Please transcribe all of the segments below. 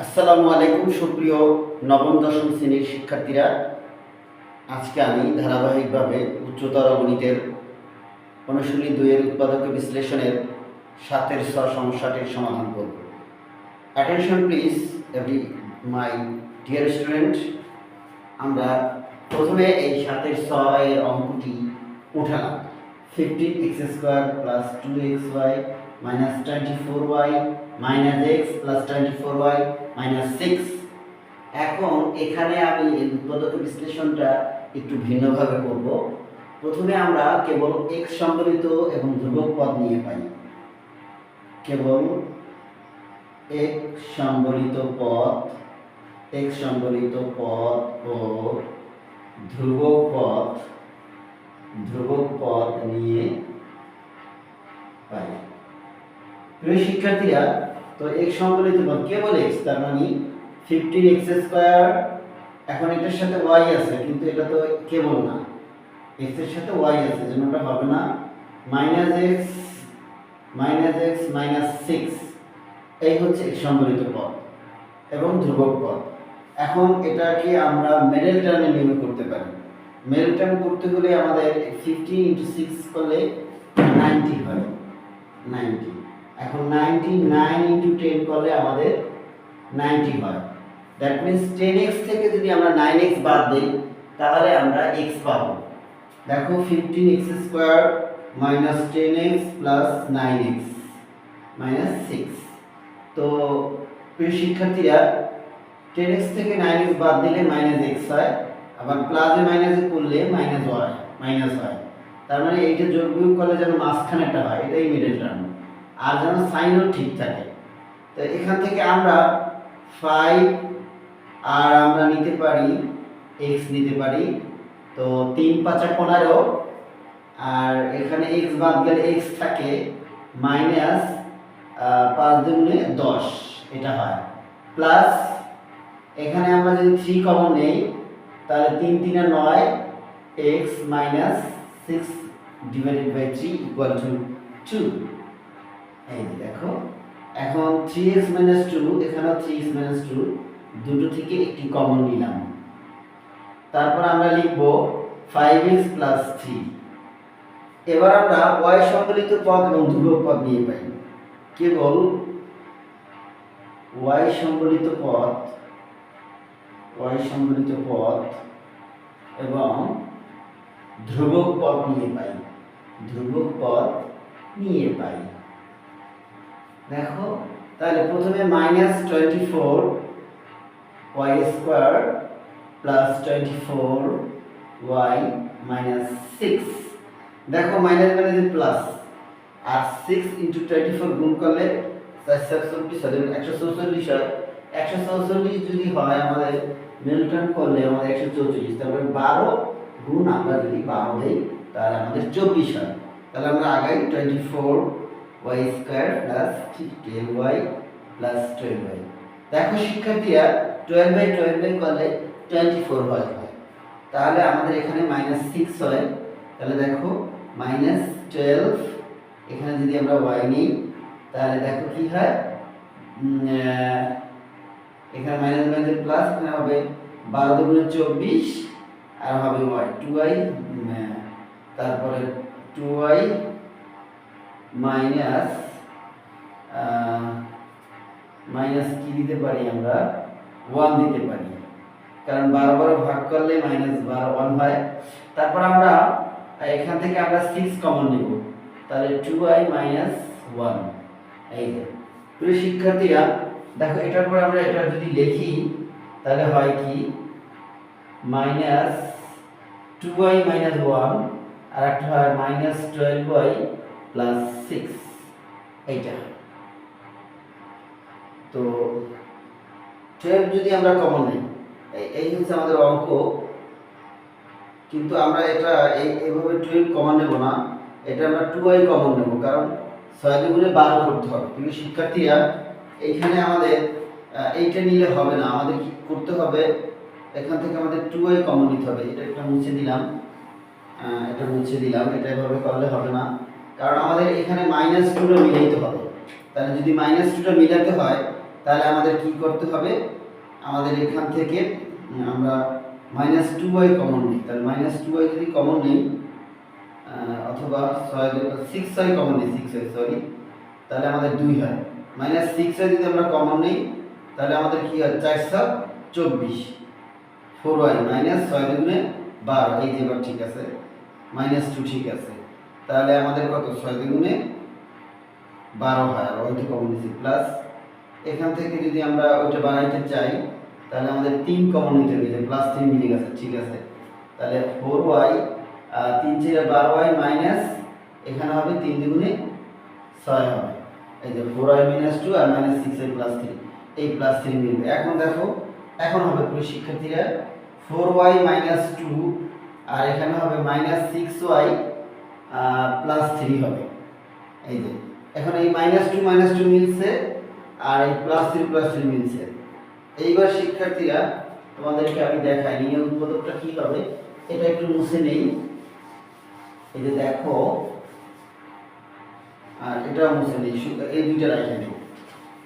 আসসালামু আলাইকুম, সুপ্রিয় নবম, দশম শ্রেণির শিক্ষার্থীরা। আজকে আমি ধারাবাহিকভাবে উচ্চতর গণিতের অনুশীলনী দুইয়ের উৎপাদক বিশ্লেষণের সাতের ছ সমস্যাটির সমাধান করব। Attention please every my dear student আমরা প্রথমে এই সাতের ছ এর অঙ্কটি উঠালাম। Fifteen x square plus two x y minus twenty four y minus x plus twenty four y minus six এখন এখানে আমি উৎপাদক বিশ্লেষণটা একটু ভিন্নভাবে করব। প্রথমে আমরা কেবল এক্স সম্বলিত এবং ধ্রুবক পদ নিয়ে পাই। কেবল এক্স সম্বলিত পদ এক্স সম্বলিত পদ ও ধ্রুবক পদ। ধ্রুবক পদ নিয়ে পাই। প্রিয় শিক্ষার্থীরা, তো এক্স সংবলিত পদ কেবল এক্স তার মানে ফিফটিন এক্স স্কোয়ার এখন এটার সাথে ওয়াই আছে, কিন্তু এটা তো কেবল না। এক্সের সাথে ওয়াই আছে জন্য ওটা হবে না minus x minus x minus six এই হচ্ছে এক্স সংবলিত পদ এবং ধ্রুবক পদ। এখন এটাকে আমরা মেডেল টার্মে নির্ণয় করতে পারি। টার্ম করতে হলে আমাদের ফিফটিন ইন্টু সিক্স করলে নাইনটি হয়। নাইনটি এখন নাইনটি নাইন ইন্টু টেন করলে আমাদের নাইনটি হয়। দ্যাট মিনস টেন এক্স থেকে যদি আমরা নাইন এক্স বাদ দিই, তাহলে আমরা এক্স পাবো। দেখো fifteen x square minus ten x plus nine x minus six তো প্রিয় শিক্ষার্থীরা টেন এক্স থেকে নাইন এক্স বাদ দিলে মাইনাস এক্স হয়। আবার প্লাসে মাইনাসে করলে মাইনাস হয় মাইনাস হয় তার মানে এইটা যোগ করলে যেন মাঝখানেটা হয়, এটাই মিডল টার্ম আর যেন সাইনও ঠিক থাকে। তো এখান থেকে আমরা ফাইভ আর আমরা নিতে পারি এক্স নিতে পারি। তো তিন পাঁচা পনেরো, আর এখানে এক্স বাদ গেলে এক্স থাকে মাইনাস পাঁচ দুগুণে দশ, এটা হয়। প্লাস এখানে আমরা যদি থ্রি কমন নেই তাহলে তিন তিনে নয় x minus six divided by three equal to two এই দেখো, এখন থ্রি এক্স মাইনাস টু এখানেও থ্রি এক্স মাইনাস টু দুটো থেকে একটি কমন নিলাম। তারপর আমরা লিখব ফাইভ এক্স প্লাস থ্রি এবার আমরা ওয়াই সম্বলিত পদ এবং ধ্রুবক পদ নিয়ে পাই। কেবল ওয়াই সম্বলিত পদ ওয়াই সম্বলিত পদ এবং ধ্রুবক পদ নিয়ে পাই। ধ্রুবক পদ নিয়ে পাই। দেখো, তাহলে প্রথমে minus twenty four y square plus twenty four y minus six দেখো মাইনাস মাইনাস প্লাস আর সিক্স ইন্টু টোয়েন্টি ফোর গুণ করলে চারশো একশো চৌচল্লিশ হয়। একশো চৌচল্লিশ যদি হয় আমাদের মিলটন করলে আমাদের একশো চৌচল্লিশ তারপরে বারো গুণ আমরা যদি বারো দিই, তাহলে আমাদের চব্বিশ হয়। তাহলে আমরা আগাই twenty four y square plus twelve y plus twelve y. দেখো শিক্ষার্থীরা টুয়েলভ বাই টুয়েলভ বাই করলে টোয়েন্টি ফোর হয়। তাহলে আমাদের এখানে মাইনাস সিক্স হয়। তাহলে দেখো মাইনাস টুয়েলভ এখানে যদি আমরা ওয়াই নিই, তাহলে দেখো কি হয়? এখানে মাইনাস মাইনাস প্লাস এখানে হবে বারো দুগুণে চব্বিশ, আর হবে ওয়াই টু ওয়াই তারপরে টু ওয়াই মাইনাস মাইনাস কি দিতে পারি আমরা? ওয়ান দিতে পারি। কারণ বারো বারো ভাগ করলে মাইনাস বারো ওয়ান হয়। তারপর আমরা এখান থেকে আমরা সিক্স কমন নেব। তাহলে টু আই মাইনাস ওয়ান এই প্রিয় শিক্ষার্থীরা দেখো, এটার পর আমরা এটা যদি লিখি, তাহলে হয় কি? Minus two I minus one, আর একটা হয় minus twelve y plus six. এইটা। তো টুয়েলভ যদি আমরা কমন নিই, এই হচ্ছে আমাদের অঙ্ক। কিন্তু আমরা এটা, এই এইভাবে টুয়েলভ কমন নেব না, এটা আমরা টু আই কমন নেব, কারণ ছয় দুগুণে বারো করতে হবে। কিন্তু শিক্ষার্থীরা এইখানে আমাদের এইটা নিলে হবে না, আমাদের কি করতে হবে? এখান থেকে আমাদের টু আই কমন নিতে হবে, এটা একটা মুছে দিলাম। এটা মুছে দিলাম, এটা এভাবে করলে হবে না। কারণ আমাদের এখানে মাইনাস টুটা মিলাইতে হবে। তাহলে যদি মাইনাস টুটা মিলাতে হয়, তাহলে আমাদের কি করতে হবে? আমাদের এখান থেকে আমরা মাইনাস টু ওয়াই কমন নিই। তাহলে মাইনাস টু ওয়াই যদি কমন নিই অথবা ছয় সিক্স ওয়াই কমন নিই সিক্স ওয়াই সরি তাহলে আমাদের দুই হয়। মাইনাস সিক্স যদি আমরা কমন নিই, তাহলে আমাদের কি হয়? চারশো চব্বিশ। ফোর ওয়াই মাইনাস ছয় দুগুণে বারো, এই যে এবার ঠিক আছে, মাইনাস টু ঠিক আছে। তাহলে আমাদের কত? ছয় দুগুণে বারো হয়, আর ওইটা কমন নিচ্ছি প্লাস এখান থেকে যদি আমরা ওইটা বানাইতে চাই, তাহলে আমাদের তিন কমন নিতে হবে প্লাস তিন মিলে গেছে, ঠিক আছে। তাহলে ফোর ওয়াই তিন চেয়ে বারো ওয়াই মাইনাস, এখানে হবে তিন দুগুণে ছয় হবে। এই যে ফোর ওয়াই মাইনাস টু আর minus six y plus three এই প্লাস থ্রি মিলবে। এখন দেখো, এখন হবে পুরো শিক্ষার্থীরা ফোর ওয়াই মাইনাস টু আর এখানে হবে minus six y plus three হবে। এই যে, এখন এই মাইনাস টু মাইনাস টু মিলছে, আর এই প্লাস থ্রি প্লাস থ্রি মিলছে। এইবার শিক্ষার্থীরা, তোমাদেরকে আমি দেখাই, নিয়ম উৎপাদকটা কি হবে, এটা একটু মুছে নেই। এই যে দেখো আর এটা মুছে নেই এই দুইটা রাখে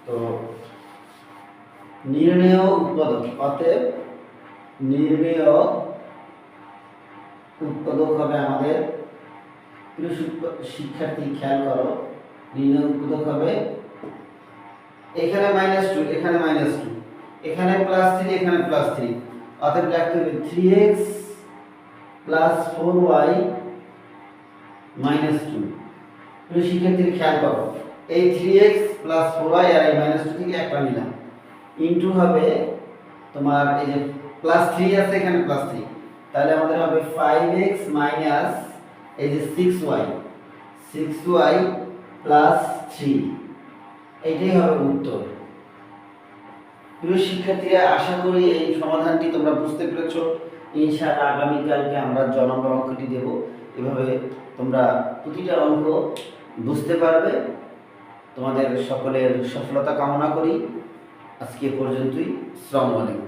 তো নির্ণেয় উৎপাদক, অতএব নির্ণেয় উৎপাদক হবে আমাদের শিক্ষার্থী, খেয়াল করো, নির্ণয় উৎপাদক হবে এখানে মাইনাস টু এখানে মাইনাস টু এখানে প্লাস থ্রি এখানে প্লাস থ্রি অতএব লিখতে হবে three x plus four y minus two প্রিয় শিক্ষার্থীর খেয়াল করো, এই three x plus four y আর এই মাইনাস টু থেকে একটা নিলাম ইন্টু হবে তোমার এই যে প্লাস থ্রি আছে এখানে প্লাস থ্রি তাহলে আমাদের হবে ফাইভ এক্স মাইনাস এই যে six y six y plus three এইটাই হবে উত্তর। প্রিয় শিক্ষার্থীরা, আশা করি এই সমাধানটি তোমরা বুঝতে পেরেছ। ইনশাআল্লাহ আগামীকালকে আমরা জ অঙ্কটি দেব। এভাবে তোমরা প্রতিটা অঙ্ক বুঝতে পারবে। তোমাদের সকলের সফলতা কামনা করি। আজকে পর্যন্তই। শ্রম আলাইকুম।